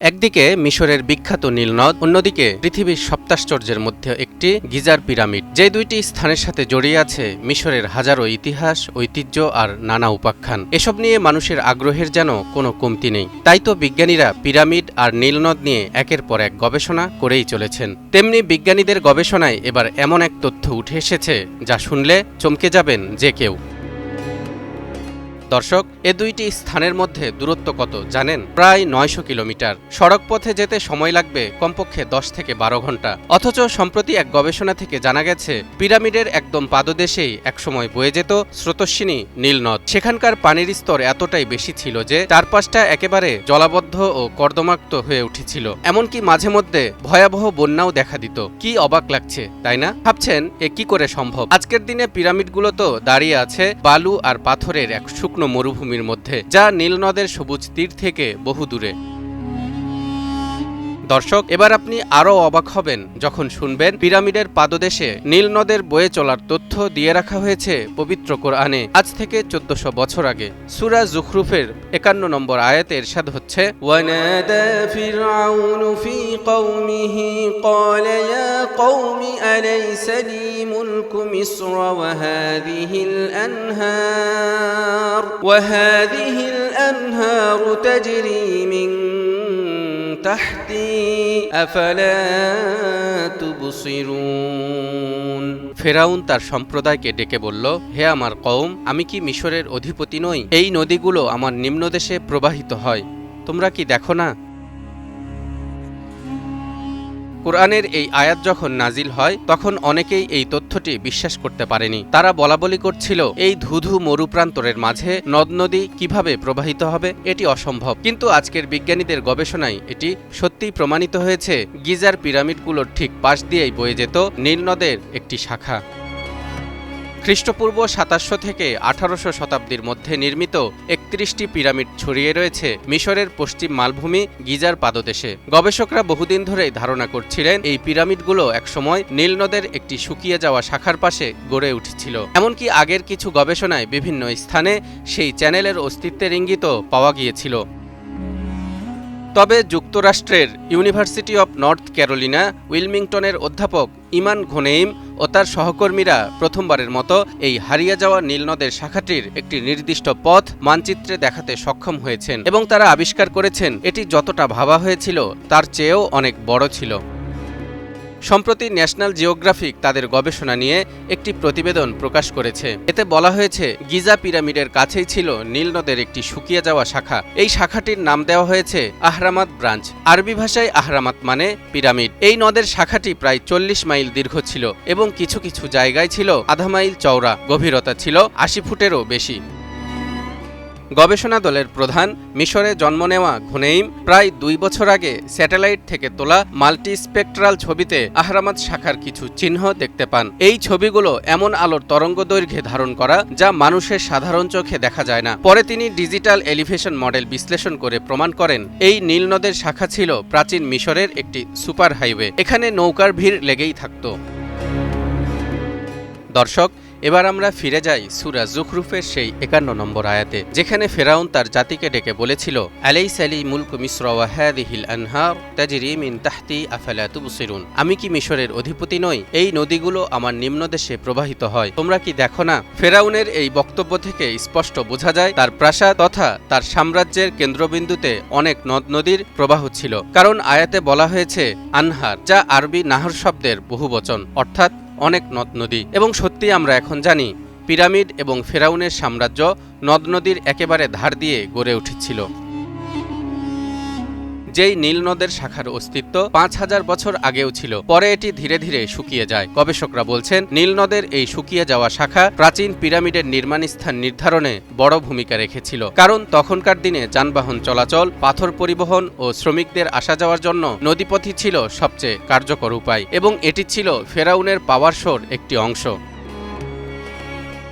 একদিকে মিশরের বিখ্যাত নীলনদ অন্যদিকে পৃথিবীর সপ্তাশ্চর্যের মধ্যে একটি গিজার পিরামিড। যে দুইটি স্থানের সাথে জড়িয়ে আছে মিশরের হাজারো ইতিহাস, ঐতিহ্য আর নানা উপাখ্যান। এসব নিয়ে মানুষের আগ্রহের যেন কোনো কমতি নেই। তাই তো বিজ্ঞানীরা পিরামিড আর নীলনদ নিয়ে একের পর এক গবেষণা করেই চলেছেন। তেমনি বিজ্ঞানীদের গবেষণায় এবার এমন এক তথ্য উঠে এসেছে যা শুনলে চমকে যাবেন যে কেউ। দর্শক এ দুইটি স্থানের মধ্যে দূরত্ব কত জানেন? প্রায় নয়শো কিলোমিটার। সড়ক পথে যেতে সময় লাগবে কমপক্ষে দশ থেকে বারো ঘণ্টা। অথচ সম্প্রতি এক গবেষণা থেকে জানা গেছে, পিরামিডের একদম পাদদেশেই একসময় বয়ে যেত স্রোতস্বিনী নীলনদ। সেখানকার পানির স্তর এতটাই বেশি ছিল যে চারপাশটা একেবারে জলাবদ্ধ ও কর্দমাক্ত হয়ে উঠেছিল। এমনকি মাঝে মধ্যে ভয়াবহ বন্যাও দেখা দিত। কি অবাক লাগছে, তাই না? ভাবছেন, এ কি করে সম্ভব? আজকের দিনে পিরামিডগুলো তো দাঁড়িয়ে আছে বালু আর পাথরের এক শুকনো মরুভূমির মধ্যে যা নীলনদের সবুজ তীর থেকে বহু দূরে দর্শক এবার আপনি আরও অবাক হবেন যখন শুনবেন পিরামিডের পাদদেশে নীল নদের বয়ে চলার তথ্য দিয়ে রাখা হয়েছে পবিত্র কোরআনে আজ থেকে চোদ্দশো বছর আগে সুরা জুখরুফের একান্ন নম্বর আয়াতে এরশাদ হচ্ছে ونادى فرعون في قومه قال يا قوم أليس لي ملك مصر وهذه الأنهار وهذه الأنهار تجري من تحتي أفلا تبصرون ফেরাউন তার সম্প্রদায়কে ডেকে বলল হে আমার কওম আমি কি মিশরের অধিপতি নই এই নদীগুলো আমার নিম্নদেশে প্রবাহিত হয় তোমরা কি দেখো না কোরআনের এই আয়াত যখন নাজিল হয়, তখন অনেকেই এই তথ্যটি বিশ্বাস করতে পারেনি। তারা বলাবলি করছিল, এই ধুধু মরুপ্রান্তরের মাঝে নদ নদী কীভাবে প্রবাহিত হবে, এটি অসম্ভব। কিন্তু আজকের বিজ্ঞানীদের গবেষণায় এটি সত্যিই প্রমাণিত হয়েছে, গিজার পিরামিডগুলোর ঠিক পাশ দিয়েই বয়ে যেত নীল নদের একটি শাখা। খ্রিস্টপূর্ব সাতাশশো থেকে আঠারোশো শতাব্দীর মধ্যে নির্মিত একত্রিশটি পিরামিড ছড়িয়ে রয়েছে মিশরের পশ্চিম মালভূমি গিজার পাদদেশে। গবেষকরা বহুদিন ধরেই ধারণা করছিলেন এই পিরামিডগুলো একসময় নীল নদের একটি শুকিয়ে যাওয়া শাখার পাশে গড়ে উঠেছিল। এমনকি আগের কিছু গবেষণায় বিভিন্ন স্থানে সেই চ্যানেলের অস্তিত্বের ইঙ্গিতও পাওয়া গিয়েছিল। তবে যুক্তরাষ্ট্রের ইউনিভার্সিটি অব নর্থ ক্যারোলিনা উইলমিংটনের অধ্যাপক ইমান ঘোনেইম ও তার সহকর্মীরা প্রথমবারের মতো এই হারিয়ে যাওয়া নীলনদের শাখাটির একটি নির্দিষ্ট পথ মানচিত্রে দেখাতে সক্ষম হয়েছেন এবং তারা আবিষ্কার করেছেন এটি যতটা ভাবা হয়েছিল তার চেয়েও অনেক বড় ছিল। সম্প্রতি ন্যাশনাল জিওগ্রাফিক তাদের গবেষণা নিয়ে একটি প্রতিবেদন প্রকাশ করেছে। এতে বলা হয়েছে, গিজা পিরামিডের কাছেই ছিল নীল নদের একটি শুকিয়ে যাওয়া শাখা। এই শাখাটির নাম দেওয়া হয়েছে আহরামাত ব্রাঞ্চ। আরবি ভাষায় আহরামাত মানে পিরামিড। এই নদের শাখাটি প্রায় চল্লিশ মাইল দীর্ঘ ছিল এবং কিছু কিছু জায়গায় ছিল আধা মাইল চওড়া। গভীরতা ছিল আশি ফুটেরও বেশি। গবেষণা দলের প্রধান মিশরে জন্ম নেওয়া ঘুনেইম প্রায় দুই বছর আগে স্যাটেলাইট থেকে তোলা মাল্টি স্পেকট্রাল ছবিতে আহরামাত শাখার কিছু চিহ্ন দেখতে পান। এই ছবিগুলো এমন আলোর তরঙ্গ দৈর্ঘ্যে ধারণ করা যা মানুষের সাধারণ চোখে দেখা যায় না। পরে তিনি ডিজিটাল এলিভেশন মডেল বিশ্লেষণ করে প্রমাণ করেন, এই নীলনদের শাখা ছিল প্রাচীন মিশরের একটি সুপার হাইওয়ে। এখানে নৌকার ভিড় লেগেই থাকত। দর্শক এবার আমরা ফিরে যাই সুরা জুখরুফের সেই একান্ন নম্বর আয়াতে, যেখানে ফেরাউন তার জাতিকে ডেকে বলেছিল আলাই সালি মুলক মিশ্র ওয়াহাদিহিল আনহার তাজরি মিন তাহতি আফালা তুবসিরুন? আমি কি মিশরের অধিপতি নই? এই নদীগুলো আমার নিম্নদেশে প্রবাহিত হয়। তোমরা কি দেখো না? ফেরাউনের এই বক্তব্য থেকে স্পষ্ট বোঝা যায়, তার প্রাসাদ তথা তার সাম্রাজ্যের কেন্দ্রবিন্দুতে অনেক নদ নদীর প্রবাহ ছিল। কারণ আয়াতে বলা হয়েছে, আনহার যা আরবি নাহর শব্দের বহুবচন। অর্থাৎ অনেক নদ নদী। এবং সত্যি আমরা এখন জানি, পিরামিড এবং ফেরাউনের সাম্রাজ্য নদ নদীর একেবারে ধার দিয়ে গড়ে উঠেছিল। যেই নীল নদের শাখার অস্তিত্ব পাঁচ হাজার বছর আগেও ছিল, পরে এটি ধীরে ধীরে শুকিয়ে যায়। গবেষকরা বলছেন, নীল নদের এই শুকিয়ে যাওয়া শাখা প্রাচীন পিরামিডের নির্মাণ স্থান নির্ধারণে বড় ভূমিকা রেখেছিল, কারণ তখনকার দিনে যানবাহন চলাচল, পাথর পরিবহন ও শ্রমিকদের আসা যাওয়ার জন্য নদীপথই ছিল সবচেয়ে কার্যকর উপায় এবং এটি ছিল ফেরাউনের পাওয়ার শোর একটি অংশ।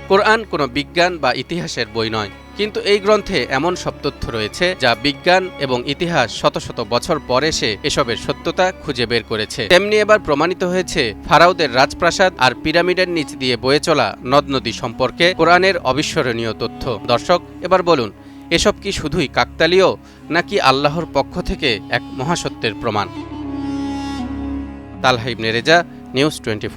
কোরআন কোনো বিজ্ঞান বা ইতিহাসের বই নয়। কিন্তু এই গ্রন্থে এমন সব তথ্য রয়েছে যা বিজ্ঞান এবং ইতিহাস শত শত বছর পর এসে এসবের সত্যতা খুঁজে বের করেছে। তেমনি এবার প্রমাণিত হয়েছে ফারাউদের রাজপ্রাসাদ আর পিরামিডের নিচ দিয়ে বয়ে চলা নদ নদী সম্পর্কে কোরআনের অবিস্মরণীয় তথ্য। দর্শক, এবার বলুন, এসব কি শুধুই কাকতালীয় নাকি আল্লাহর পক্ষ থেকে এক মহাসত্যের প্রমাণ? Talha Ibne Reza, news twenty